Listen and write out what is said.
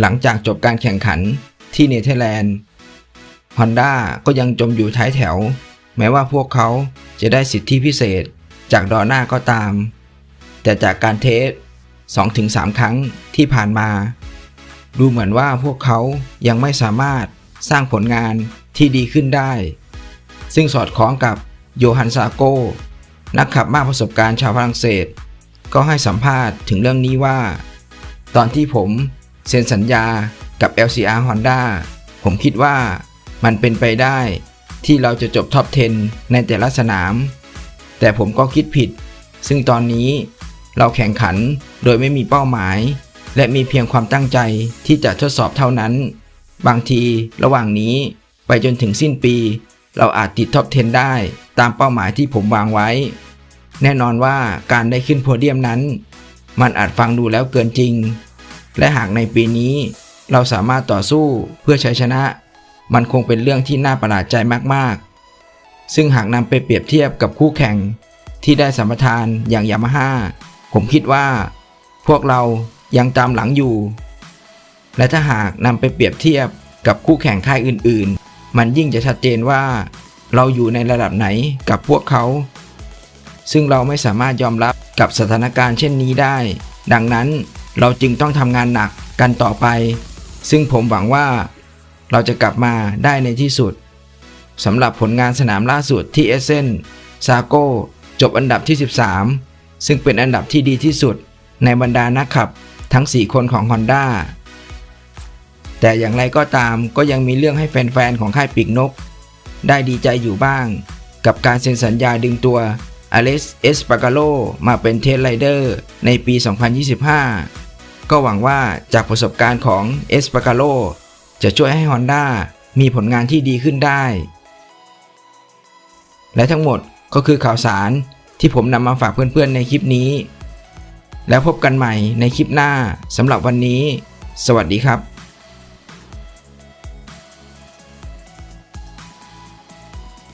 หลังจากจบการแข่งขันที่เนเธอร์แลนด์ Honda ก็ยังจมอยู่ท้ายแถว แม้ว่าพวกเขาจะได้สิทธิพิเศษจากดอร์น่าก็ตาม แต่จากการเทส 2-3 ครั้งที่ผ่านมา ดูเหมือนว่าพวกเขายังไม่สามารถสร้างผลงานที่ดีขึ้นได้ ซึ่งสอดคล้องกับโยฮันซาโก นักขับมากประสบการณ์ชาวฝรั่งเศส ก็ให้สัมภาษณ์ถึงเรื่องนี้ว่า ตอนที่ผม เซ็นสัญญากับ LCR Honda ผมคิดว่ามันเป็นไปได้ที่เราจะจบท็อป 10 ในแต่ละสนาม แต่ผมก็คิดผิด ซึ่งตอนนี้เราแข่งขันโดยไม่มีเป้าหมาย และมีเพียงความตั้งใจที่จะทดสอบเท่านั้น บางทีระหว่างนี้ไปจนถึงสิ้นปี เราอาจติดท็อป 10 ได้ตามเป้าหมายที่ผมวางไว้ แน่นอนว่าการได้ขึ้นโพเดียมนั้น มันอาจฟังดูแล้วเกินจริง และหากในปีนี้ เราสามารถต่อสู้เพื่อชัยชนะ มันคงเป็นเรื่องที่น่าประหลาดใจมากๆ ซึ่งหากนำไปเปรียบเทียบกับคู่แข่งที่ได้สัมปทานอย่างยามาฮ่าผมคิดว่า พวกเรายังตามหลังอยู่ และถ้าหากนำไปเปรียบเทียบกับคู่แข่งค่ายอื่น ๆ มันยิ่งจะชัดเจนว่า เราอยู่ในระดับไหนกับพวกเขา ซึ่งเราไม่สามารถยอมรับกับสถานการณ์เช่นนี้ได้ ดังนั้น เราจึงต้องทำงานหนักกันต่อไป ซึ่งผมหวังว่าเราจะกลับมาได้ในที่สุดสำหรับผลงานสนามล่าสุดที่เอเซนซาโกจบอันดับที่ 13 ซึ่งเป็นอันดับที่ดีที่สุดในบรรดานักขับทั้ง 4 คนของ Honda แต่อย่างไรก็ตามก็ยังมีเรื่องให้แฟน ๆ ของค่ายปีกนก ได้ดีใจอยู่บ้าง กับการเซ็นสัญญาดึงตัวอเล็กซ์เอสปากาโลมาเป็นเทสไรเดอร์ในปี 2025 ก็หวังว่าจากประสบการณ์ของเอสปากาโลจะช่วยให้ Honda มีผลงานที่ดีขึ้นได้ และทั้งหมดก็คือข่าวสารที่ผมนำมาฝากเพื่อนๆในคลิปนี้ แล้วพบกันใหม่ในคลิปหน้าสำหรับวันนี้ สวัสดีครับ